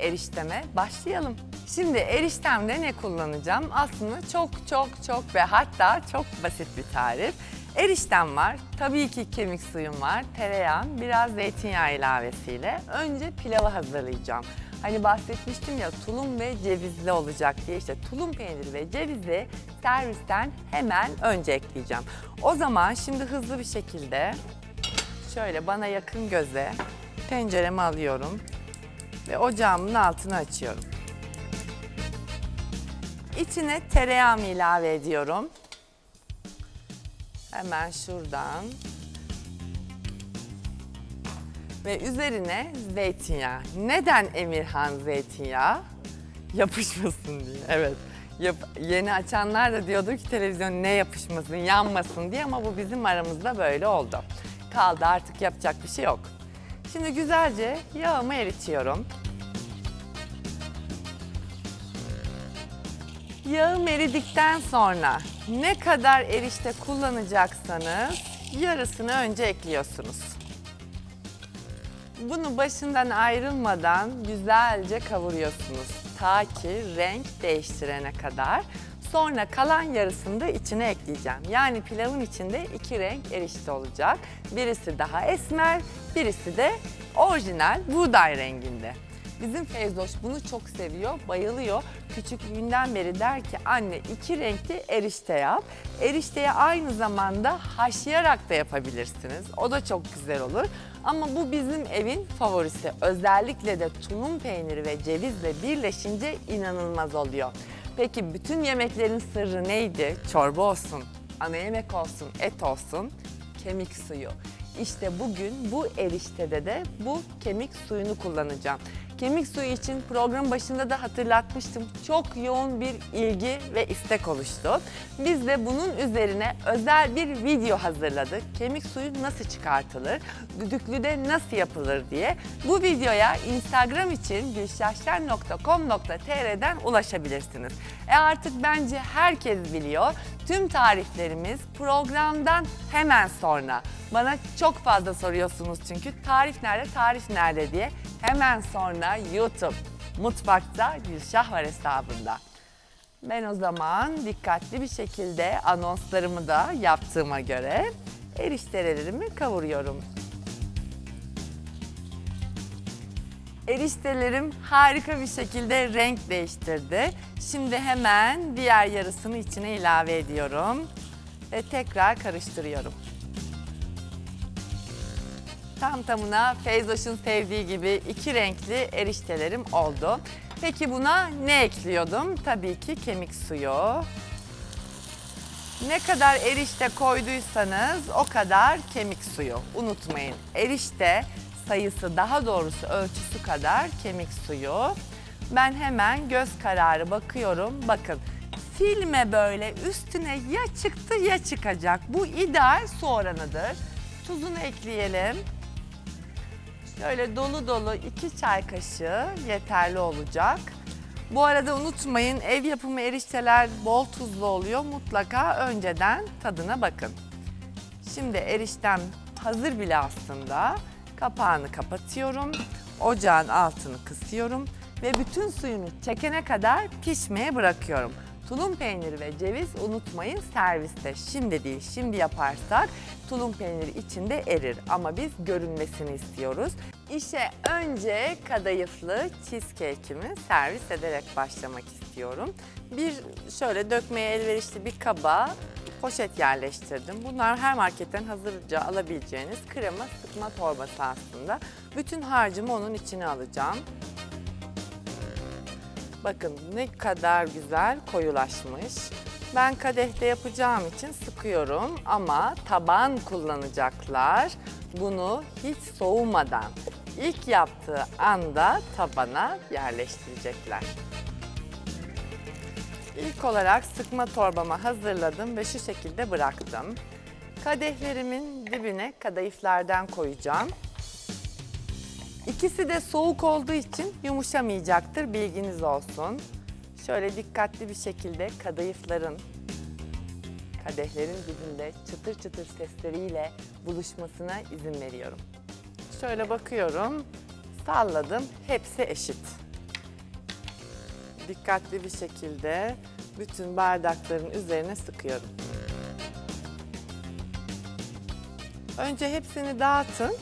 erişteme başlayalım. Şimdi eriştemde ne kullanacağım? Aslında çok çok çok ve hatta çok basit bir tarif. Eriştem var, tabii ki kemik suyum var, tereyağım, biraz zeytinyağı ilavesiyle. Önce pilavı hazırlayacağım. Hani bahsetmiştim ya tulum ve cevizli olacak diye işte tulum peyniri ve cevizi servisten hemen önce ekleyeceğim. O zaman şimdi hızlı bir şekilde şöyle bana yakın göze tenceremi alıyorum ve ocağımın altını açıyorum. İçine tereyağımı ilave ediyorum. Hemen şuradan. Ve üzerine zeytinyağı. Neden Emirhan zeytinyağı? Yapışmasın diye. Evet. Yap- yeni açanlar da diyordu ki televizyon ne yapışmasın, yanmasın diye ama bu bizim aramızda böyle oldu. Kaldı artık yapacak bir şey yok. Şimdi güzelce yağımı eritiyorum. Yağım eridikten sonra ne kadar erişte kullanacaksanız yarısını önce ekliyorsunuz. Bunu başından ayrılmadan güzelce kavuruyorsunuz. Ta ki renk değiştirene kadar. Sonra kalan yarısını da içine ekleyeceğim. Yani pilavın içinde iki renk erişte olacak. Birisi daha esmer, birisi de orijinal buğday renginde. Bizim Feyzoş bunu çok seviyor, bayılıyor. Küçüklüğünden beri der ki anne iki renkli erişte yap. Erişteyi aynı zamanda haşlayarak da yapabilirsiniz. O da çok güzel olur. Ama bu bizim evin favorisi. Özellikle de tulum peyniri ve cevizle birleşince inanılmaz oluyor. Peki bütün yemeklerin sırrı neydi? Çorba olsun, ana yemek olsun, et olsun, kemik suyu. İşte bugün bu eriştede de bu kemik suyunu kullanacağım. Kemik suyu için program başında da hatırlatmıştım. Çok yoğun bir ilgi ve istek oluştu. Biz de bunun üzerine özel bir video hazırladık. Kemik suyu nasıl çıkartılır, düdüklüde nasıl yapılır diye. Bu videoya Instagram için gülşahşen.com.tr'den ulaşabilirsiniz. E artık bence herkes biliyor. Tüm tariflerimiz programdan hemen sonra. Bana çok fazla soruyorsunuz çünkü tarif nerede, tarif nerede diye. Hemen sonra YouTube, mutfakta Gülşah var hesabında. Ben o zaman dikkatli bir şekilde anonslarımı da yaptığıma göre eriştelerimi kavuruyorum. Eriştelerim harika bir şekilde renk değiştirdi. Şimdi hemen diğer yarısını içine ilave ediyorum ve tekrar karıştırıyorum. Tam tamına Feyzoş'un sevdiği gibi iki renkli eriştelerim oldu. Peki buna ne ekliyordum? Tabii ki kemik suyu. Ne kadar erişte koyduysanız o kadar kemik suyu. Unutmayın erişte sayısı daha doğrusu ölçüsü kadar kemik suyu. Ben hemen göz kararı bakıyorum. Bakın silme böyle üstüne ya çıktı ya çıkacak. Bu ideal su oranıdır. Tuzunu ekleyelim. Şöyle dolu dolu iki çay kaşığı yeterli olacak. Bu arada unutmayın ev yapımı erişteler bol tuzlu oluyor. Mutlaka önceden tadına bakın. Şimdi eriştem hazır bile aslında. Kapağını kapatıyorum. Ocağın altını kısıyorum ve bütün suyunu çekene kadar pişmeye bırakıyorum. Tulum peyniri ve ceviz unutmayın serviste. Şimdi değil, şimdi yaparsak tulum peyniri içinde erir ama biz görünmesini istiyoruz. İşe önce kadayıflı cheesecake'imi servis ederek başlamak istiyorum. Bir şöyle dökmeye elverişli bir kaba poşet yerleştirdim. Bunlar her marketten hazırca alabileceğiniz krema sıkma torbası aslında. Bütün harcımı onun içine alacağım. Bakın ne kadar güzel koyulaşmış. Ben kadehte yapacağım için sıkıyorum ama taban kullanacaklar bunu hiç soğumadan ilk yaptığı anda tabana yerleştirecekler. İlk olarak sıkma torbamı hazırladım ve şu şekilde bıraktım. Kadehlerimin dibine kadayıflardan koyacağım. İkisi de soğuk olduğu için yumuşamayacaktır bilginiz olsun. Şöyle dikkatli bir şekilde kadayıfların kadehlerin dibinde çıtır çıtır sesleriyle buluşmasına izin veriyorum. Şöyle bakıyorum, salladım, hepsi eşit. dikkatli bir şekilde bütün bardakların üzerine sıkıyorum. Önce hepsini dağıtın.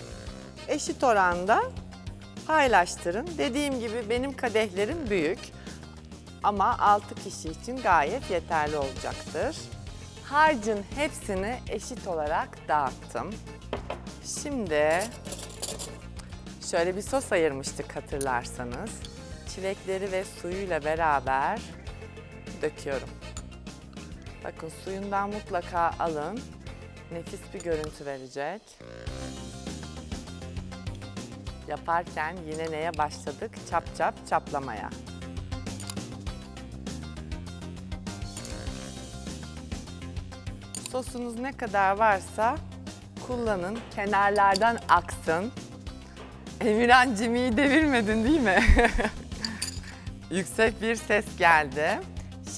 Eşit oranda paylaştırın. Dediğim gibi benim kadehlerim büyük ama 6 kişi için gayet yeterli olacaktır. Harcın hepsini eşit olarak dağıttım. Şimdi şöyle bir sos ayırmıştık hatırlarsanız. Çilekleri ve suyuyla beraber döküyorum. Bakın suyundan mutlaka alın. Nefis bir görüntü verecek. Yaparken yine neye başladık? Çap çap çaplamaya. Sosunuz ne kadar varsa kullanın. Kenarlardan aksın. Emirhan Cimi'yi devirmedin değil mi? Yüksek bir ses geldi.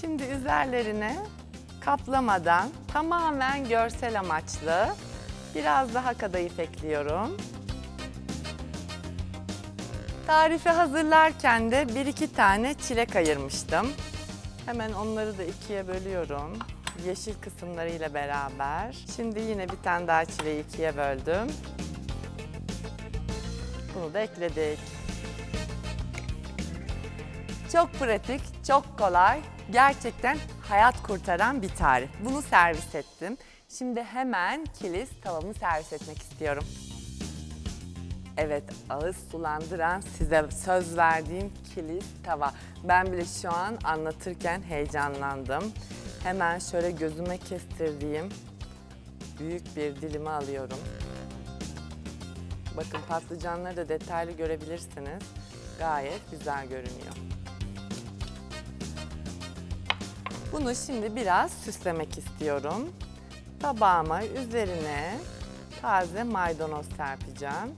Şimdi üzerlerine kaplamadan tamamen görsel amaçlı biraz daha kadayıf ekliyorum. Tarifi hazırlarken de bir iki tane çilek ayırmıştım. Hemen onları da ikiye bölüyorum. Yeşil kısımlarıyla beraber. Şimdi yine bir tane daha çileği ikiye böldüm. Bunu da ekledik. Çok pratik, çok kolay. Gerçekten hayat kurtaran bir tarif. Bunu servis ettim. Şimdi hemen kilis tavamı servis etmek istiyorum. Evet, ağız sulandıran size söz verdiğim kilis tava. Ben bile şu an anlatırken heyecanlandım. Hemen şöyle gözüme kestirdiğim büyük bir dilimi alıyorum. Bakın patlıcanları da detaylı görebilirsiniz. Gayet güzel görünüyor. Bunu şimdi biraz süslemek istiyorum. Tabağıma üzerine taze maydanoz serpeceğim.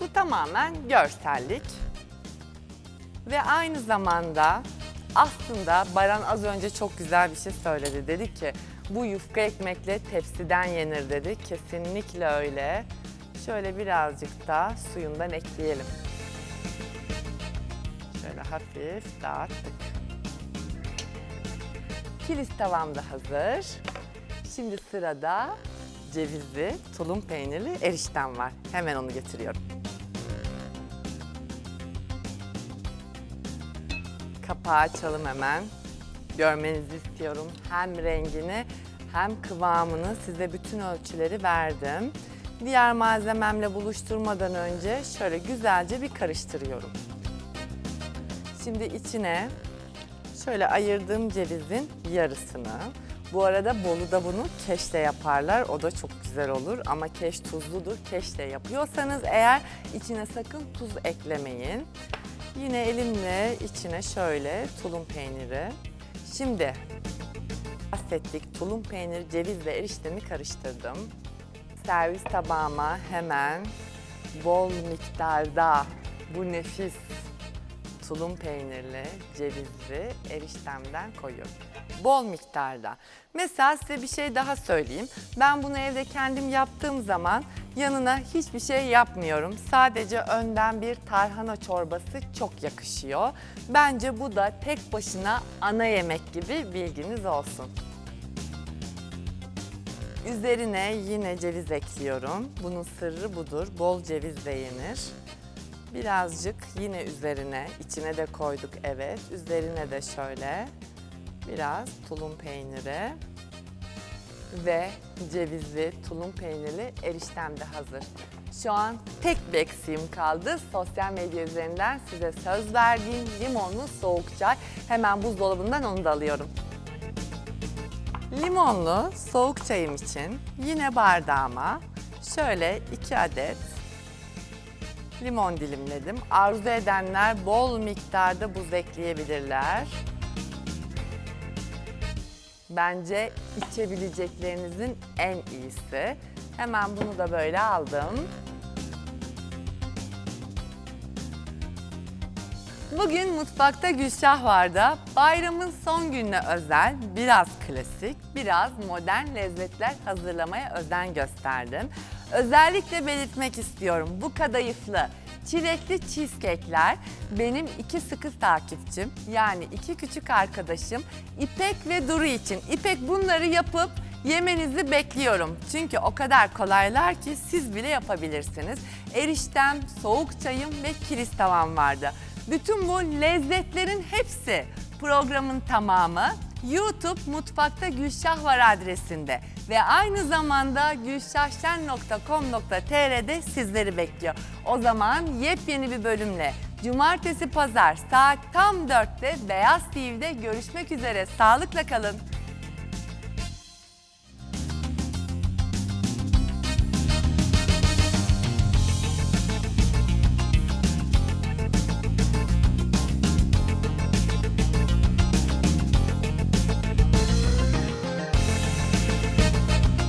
Bu tamamen görsellik. Ve aynı zamanda aslında Baran az önce çok güzel bir şey söyledi. Dedi ki bu yufka ekmekle tepsiden yenir dedi. Kesinlikle öyle. Şöyle birazcık da suyundan ekleyelim. Şöyle hafif dağıttık. Kilis tavam da hazır. Şimdi sırada cevizli, tulum peynirli eriştem var. Hemen onu getiriyorum. Kapağı açalım hemen. Görmenizi istiyorum. Hem rengini hem kıvamını size bütün ölçüleri verdim. Diğer malzememle buluşturmadan önce şöyle güzelce bir karıştırıyorum. Şimdi içine şöyle ayırdığım cevizin yarısını. Bu arada Bolu'da bunu keşle yaparlar. O da çok güzel olur ama keş tuzludur. Keşle yapıyorsanız eğer içine sakın tuz eklemeyin. Yine elimle içine şöyle tulum peyniri. Şimdi bahsettik tulum peyniri, ceviz ve eriştemi karıştırdım. Servis tabağıma hemen bol miktarda bu nefis tulum peynirli, cevizli eriştemden koyuyorum. Bol miktarda. Mesela size bir şey daha söyleyeyim. Ben bunu evde kendim yaptığım zaman yanına hiçbir şey yapmıyorum. Sadece önden bir tarhana çorbası çok yakışıyor. Bence bu da tek başına ana yemek gibi bilginiz olsun. Üzerine yine ceviz ekliyorum. Bunun sırrı budur. Bol ceviz de yenir. Birazcık yine üzerine, içine de koyduk evet. Üzerine de şöyle biraz tulum peyniri ve cevizli tulum peynirli eriştem de hazır. Şu an tek bir eksiğim kaldı. Sosyal medya üzerinden size söz verdiğim limonlu soğuk çay. Hemen buzdolabından onu da alıyorum. Limonlu soğuk çayım için yine bardağıma şöyle 2 adet limon dilimledim. Arzu edenler bol miktarda buz ekleyebilirler. Bence içebileceklerinizin en iyisi. Hemen bunu da böyle aldım. Bugün mutfakta Gülşah vardı. Bayramın son gününe özel biraz klasik, biraz modern lezzetler hazırlamaya özen gösterdim. Özellikle belirtmek istiyorum bu kadayıflı çilekli cheesecake'ler benim iki sıkı takipçim yani iki küçük arkadaşım İpek ve Duru için. İpek bunları yapıp yemenizi bekliyorum. Çünkü o kadar kolaylar ki siz bile yapabilirsiniz. Eriştem, soğuk çayım ve kilis tavam vardı. Bütün bu lezzetlerin hepsi programın tamamı YouTube Mutfakta Gülşah var adresinde ve aynı zamanda gülşahşen.com.tr'de sizleri bekliyor. O zaman yepyeni bir bölümle Cumartesi Pazar saat tam 4'te Beyaz TV'de görüşmek üzere. Sağlıkla kalın.